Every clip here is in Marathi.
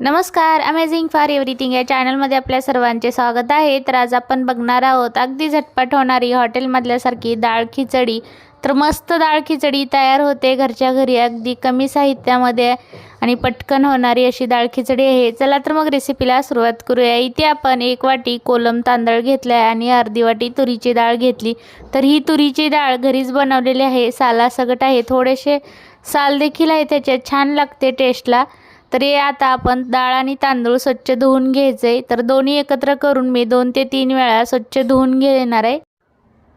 नमस्कार अमेझिंग फॉर एव्हरीथिंग या चॅनलमध्ये आपल्या सर्वांचे स्वागत आहे. तर आज आपण बघणार आहोत अगदी झटपट होणारी हॉटेलमधल्यासारखी डाळ खिचडी. तर मस्त डाळ खिचडी तयार होते घरच्या घरी अगदी कमी साहित्यामध्ये. आणि पटकन होणारी अशी डाळ खिचडी आहे. चला तर मग रेसिपीला सुरुवात करूया. इथे आपण एक वाटी कोलम तांदळ घेतला आहे आणि अर्धी वाटी तुरीची डाळ घेतली. तर ही तुरीची डाळ घरीच बनवलेली आहे. सालासगट आहे. थोडेसे साल देखील आहे त्याच्यात. छान लागते टेस्टला तर हे आता आपण डाळ आणि तांदूळ स्वच्छ धुवून घ्यायचे तर दोन्ही एकत्र करून मी दोन ते तीन वेळा स्वच्छ धुवून घेणार आहे.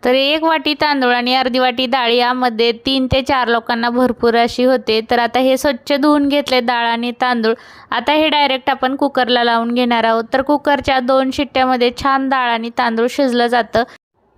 तर एक वाटी तांदूळ आणि अर्धी वाटी डाळ यामध्ये तीन ते चार लोकांना भरपूर अशी होते. तर आता हे स्वच्छ धुवून घेतले डाळ आणि तांदूळ. आता हे डायरेक्ट आपण कुकरला लावून घेणार आहोत. तर कुकरच्या दोन शिट्ट्यामध्ये छान डाळ आणि तांदूळ शिजलं जातं.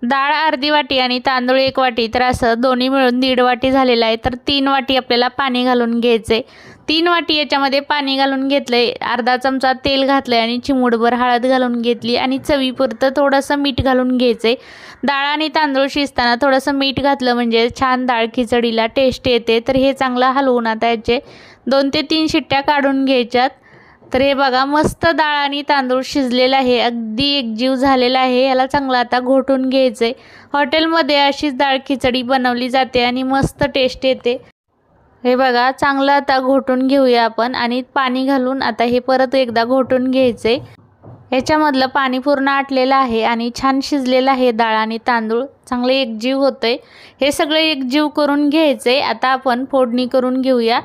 डाळ अर्धी वाटी आणि तांदूळ एक वाटी. तर असं दोन्ही मिळून दीड वाटी झालेलं आहे. तर तीन वाटी आपल्याला पाणी घालून घ्यायचे तीन वाटी याच्यामध्ये पाणी घालून घेतलंय. अर्धा चमचा तेल घातलंय आणि चिमूटभर हळद घालून घेतली आणि चवीपुरतं थोडंसं मीठ घालून घ्यायचे डाळ आणि तांदूळ शिजताना थोडंसं मीठ घातलं म्हणजे छान डाळ खिचडीला टेस्ट येते. तर हे चांगलं हलवून आता याचे दोन ते तीन शिट्ट्या काढून घ्यायच्यात. तर हे बघा मस्त डाळ आणि तांदूळ शिजलेला आहे. अगदी एकजीव झालेला आहे. याला चांगलं आता घोटून घ्यायचं आहे हॉटेलमध्ये अशीच डाळ खिचडी बनवली जाते आणि मस्त टेस्ट येते. हे बघा चांगलं आता घोटून घेऊया आपण आणि पाणी घालून आता हे परत एकदा घोटून घ्यायचे. ह्याच्यामधलं पाणी पूर्ण आटलेलं आहे आणि छान शिजलेलं आहे डाळ आणि तांदूळ. चांगले एकजीव आहे हे सगळे एकजीव करून घ्यायचे. आता आपण फोडणी करून घेऊया.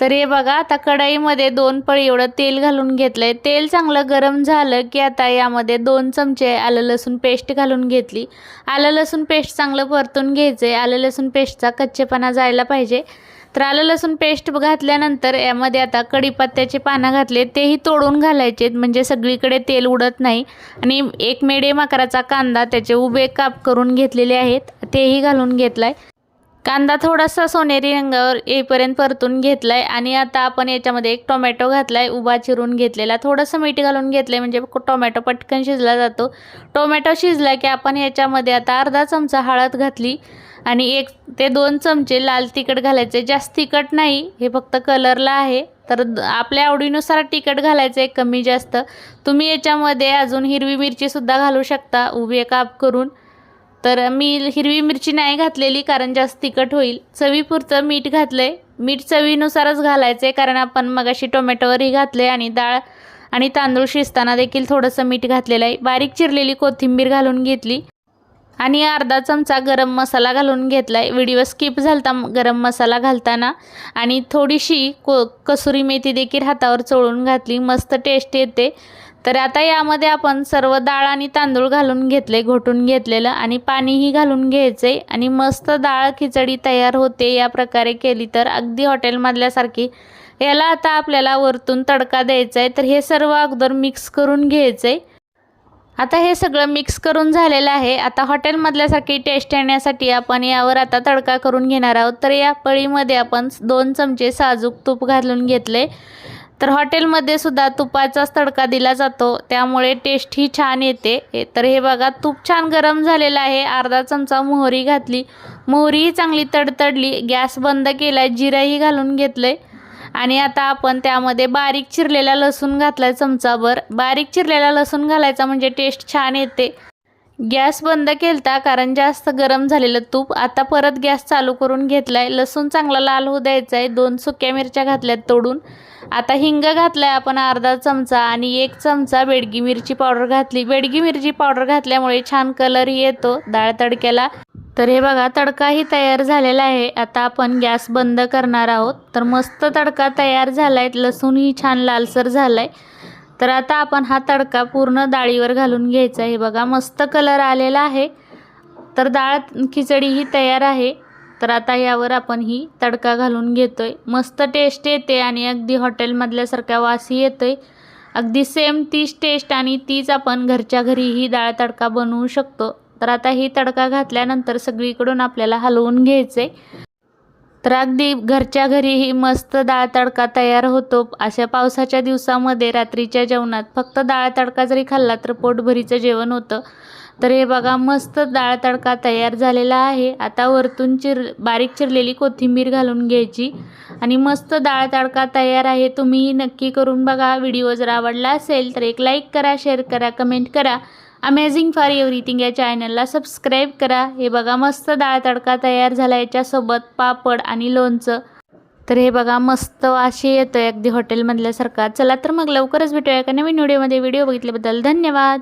तर हे बघा आता कढईमध्ये दोन पळी एवढं तेल घालून घेतलं आहे तेल चांगलं गरम झालं की आता यामध्ये दोन चमचे आलं लसूण पेस्ट घालून घेतली. आलं लसूण पेस्ट चांगलं परतून घ्यायचं आहे आलं लसूण पेस्टचा कच्चेपणा जायला पाहिजे. तर आलं लसूण पेस्ट घातल्यानंतर यामध्ये आता कढीपत्त्याचे पानं घातले तेही तोडून घालायचे म्हणजे सगळीकडे तेल उडत नाही. आणि एक मेडियम आकाराचा कांदा त्याचे उभे काप करून घेतलेले आहेत. तेही घालून घेतला आहे कांदा थोडासा सोनेरी रंगावर येईपर्यंत परतून घेतला आहे आणि आता आपण याच्यामध्ये एक टोमॅटो घातला आहे उभा चिरून घेतलेला. थोडंसं मीठ घालून घेतलं आहे म्हणजे टोमॅटो पटकन शिजला जातो. टोमॅटो शिजला की आपण याच्यामध्ये आता अर्धा चमचा हळद घातली. आणि एक ते दोन चमचे लाल तिखट घालायचे. जास्त तिखट नाही हे फक्त कलरला आहे. तर आपल्या आवडीनुसार तिखट घालायचं आहे कमी जास्त. तुम्ही याच्यामध्ये अजून हिरवी मिरचीसुद्धा घालू शकता उभे काप करून. तर मी हिरवी मिरची नाही घातलेली कारण जास्त तिखट होईल. चवीपुरतं मीठ घातलं आहे मीठ चवीनुसारच घालायचं आहे कारण आपण मगाशी टोमॅटोवरही घातलं आहे आणि डाळ आणि तांदूळ शिजताना देखील थोडंसं मीठ घातलेलं आहे. बारीक चिरलेली कोथिंबीर घालून घेतली. आणि अर्धा चमचा गरम मसाला घालून घेतला आहे व्हिडिओ स्किप झालता गरम मसाला घालताना. आणि थोडीशी को कसुरी मेथी देखील हातावर चोळून घातली. मस्त टेस्ट येते. तर आता यामध्ये आपण सर्व डाळ आणि तांदूळ घालून घेतले घोटून घेतलेलं. आणि पाणीही घालून घ्यायचे आणि मस्त डाळ खिचडी तयार होते. या प्रकारे केली तर अगदी हॉटेलमधल्यासारखी. याला आता आपल्याला वरतून तडका द्यायचा आहे तर हे सर्व अगोदर मिक्स करून घ्यायचं आहे आता हे सगळं मिक्स करून झालेलं आहे. आता हॉटेलमधल्यासारखी टेस्ट येण्यासाठी आपण यावर आता तडका करून घेणार आहोत. तर या पळीमध्ये आपण दोन चमचे साजूक तूप घालून घेतले. तर हॉटेलमध्ये सुद्धा तुपाचाच तडका दिला जातो. त्यामुळे टेस्टही छान येते. तर हे बघा तूप छान गरम झालेलं आहे. अर्धा चमचा मोहरी घातली. मोहरीही चांगली तडतडली. गॅस बंद केला जिराही घालून घेतलं आणि आता आपण त्यामध्ये बारीक चिरलेला लसूण घातला चमचाभर. बारीक चिरलेला लसूण घालायचा म्हणजे टेस्ट छान येते. गॅस बंद केलता कारण जास्त गरम झालेलं तूप. आता परत गॅस चालू करून घेतला आहे लसूण चांगला लाल होऊ द्यायचा आहे दोन सुक्या मिरच्या घातल्यात तोडून. आता हिंग घातला आहे आपण अर्धा चमचा आणि एक चमचा बेडगी मिरची पावडर घातली. बेडगी मिरची पावडर घातल्यामुळे छान कलरही येतो डाळ तडक्याला. तर हे बघा तडकाही तयार झालेला आहे. आता आपण गॅस बंद करणार आहोत. तर मस्त तडका तयार झाला आहे लसूणही छान लालसर झाला आहे तर आता आपण हा तडका पूर्ण डाळीवर घालून घ्यायचा आहे. बघा मस्त कलर आलेला आहे. तर डाळ खिचडी ही तयार आहे. तर आता यावर आपण ही तडका घालून घेतो आहे मस्त टेस्ट येते आणि अगदी हॉटेलमधल्यासारखा वासही येतो आहे अगदी सेम तीच टेस्ट आणि तीच आपण घरच्या घरीही डाळ तडका बनवू शकतो. तर आता ही तडका घातल्यानंतर सगळीकडून आपल्याला हलवून घ्यायचे तर अगदी घरच्या घरीही मस्त डाळ तडका तयार होतो. अशा पावसाच्या दिवसामध्ये रात्रीच्या जेवणात फक्त डाळ तडका जरी खाल्ला तर पोटभरीचं जेवण होतं. तर हे बघा मस्त डाळ तडका तयार झालेला आहे. आता वरतून चिर बारीक चिरलेली कोथिंबीर घालून घ्यायची. आणि मस्त डाळ तडका तयार आहे. तुम्ही नक्की करून बघा. व्हिडिओ जर आवडला असेल तर एक लाईक करा शेअर करा कमेंट करा. अमेझिंग फॉर एव्हरीथिंग या चॅनलला सबस्क्राईब करा. हे बघा मस्त डाळ तडका तयार झाला याच्यासोबत पापड आणि लोणचं. तर हे बघा मस्त वाशी येतं अगदी हॉटेलमधल्यासारखा चला तर मग लवकरच भेटूया एका नवीन व्हिडिओमध्ये व्हिडिओ बघितल्याबद्दल धन्यवाद.